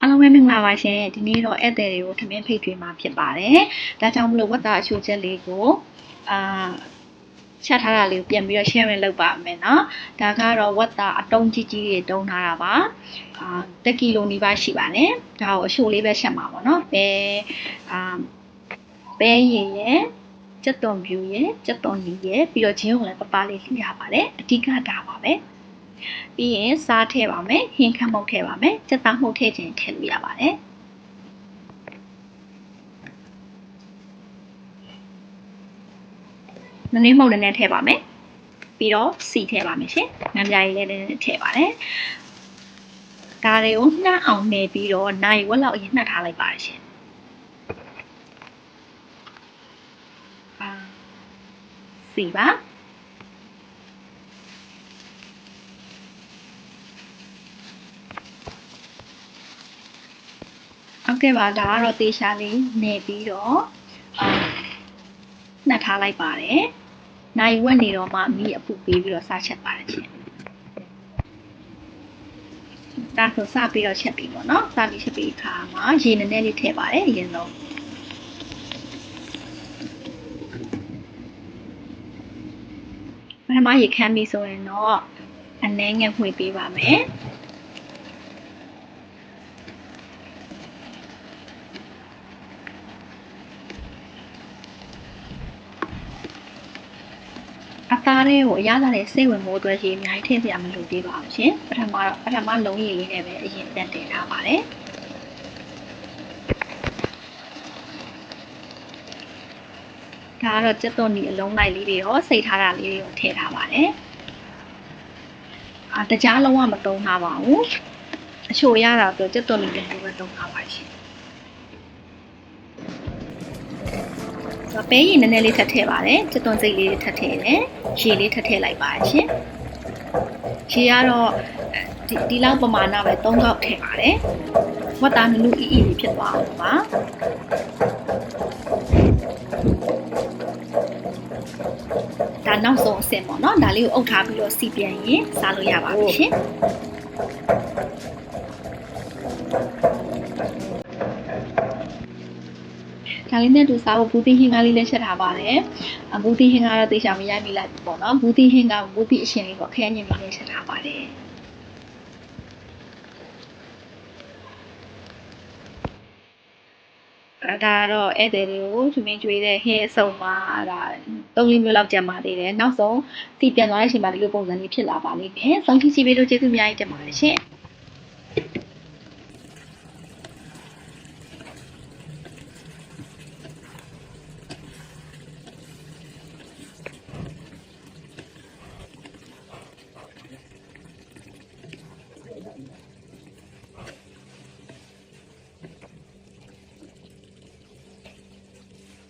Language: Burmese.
အားလုံးပဲမင်္ဂလာပါရှင်ဒီနေ့တော့ဧည့်သည်တွေကိုထမင်းဖိတ်ထွေးမှာဖြစ်ပါတယ်ဒါကြောင့်မလို့ဝတ်သားအချိုချက်လေးကိုအာချက်ထားတာလေးကိုပြန်ပြီးတော့ share လုပ်ပါမယ်เนาะဒါကတော့ဝတ်သားအတုံးကြီးကြီးတွေတုံးထားတာပါအာတစ်ကီလိုနီးပါးရှိပါတယ်ဒါကိုအချိုလေးပဲချက်မှာပေါ့เนาะပဲအာပဲရည်ရယ်စက်သွန်ပြူရယ်စက်သွန်နီရယ်ပြီးတော့ဂျင်းကိုလည်းပပလေးလှီးရပါတယ်အဓိကဒါပါပဲ ပြီးရင်စားထည့်ပါမယ်ဟင်းခမ်းမုတ်ထည့်ပါမယ်စက်သားမှုတ်ထည့်ခြင်းထည့်လို့ရပါတယ်နည်းနည်းမှုတ်နည်းနည်းထည့်ပါမယ်ပြီးတော့စီထည့်ပါမယ်ရှင်ငမ်းပြားလေးလည်းနည်းနည်းထည့်ပါတယ်ဒါတွေကိုနှံ့အောင်နေပြီးတော့နိုင်ဝက်လောက်အရင်နှက်ထားလိုက်ပါရှင်အာစီပါ တ်ကဲ့ပါဒါကတော့တေချာလေးနေပြီးတော့အာနှက်ထားလိုက်ပါတယ်။နိုင်ဝက်နေတော့မှမိအပူပေးပြီးတော့စားချက်ပါတယ်ရှင်။ဒါဆိုစပြီးတော့ချက်ပြီးပေါ့နော်။စပြီးချက်ပြီးခါမှာရေနည်းနည်းလေးထည့်ပါတယ်အရင်ဆုံးပထမရေခမ်းပြီးဆိုရင်တော့အနှဲငယ်ဝှေ့ပေးပါမယ်။ အသားလေးကိုအရသာနဲ့စိတ်ဝင်မိုးအတွက်ရေအများကြီးထည့်စရာမလိုသေးပါဘူးရှင်ပထမတော့ပထမလုံးရည်လေးနဲ့ပဲအရင်တက်တင်ထားပါတယ်ဒါကတော့စက်သွန်ဒီအလုံးလိုက်လေးတွေရောစိတ်ထားတာလေးတွေရောထည့်ထားပါတယ်အာတကြားလုံးဝမတုံးထားပါဘူးအချိုရတာဆိုစက်သွန်ဒီလေးပဲတုံးထားပါရှင် တော့ပဲရင်နည်းနည်းလေးထပ်ထည့်ပါတယ်စက်သွန်စိတ်လေးထပ်ထည့်တယ်ရေလေးထပ်ထည့်လိုက်ပါတယ်ရှင်ရေကတော့ဒီဒီလောက်ပမာဏပဲ3កောက်ထည့်ပါတယ်ဝတ်သားနုနုအီအီလေးဖြစ်သွားအောင်ပါဒါနောက်ဆုံးအဆင့်ပေါ့နော်ဒါလေးကိုအုပ်ထားပြီးတော့စီပြန်ရင်စားလို့ရပါပြီရှင် ဒါလေးနဲ့တူစားဖို့ဘူးသီးဟင်းကားလေးလည်းချက်ထားပါတယ်အဘူးသီးဟင်းကားတော့တေချာမရိုက်မိလိုက်ဘူးပေါ့နော်ဘူးသီးဟင်းကားဘူးသီးအရှင်လေးပေါ့ခရမ်းညင်လေးလည်းချက်ထားပါတယ်အဲဒါကတော့ဧည့်သည်တွေကိုသူမင်းကျွေးတဲ့ဟင်းအစုံမှာဒါသုံးလေးမျိုးလောက်ကျန်ပါသေးတယ်နောက်ဆုံးစီပြန်သွားတဲ့အချိန်မှာဒီလိုပုံစံလေးဖြစ်လာပါလိမ့်မယ်စောင့်ကြည့်ကြည့်ပေးလို့ကျေးဇူးအများကြီးတင်ပါတယ်ရှင်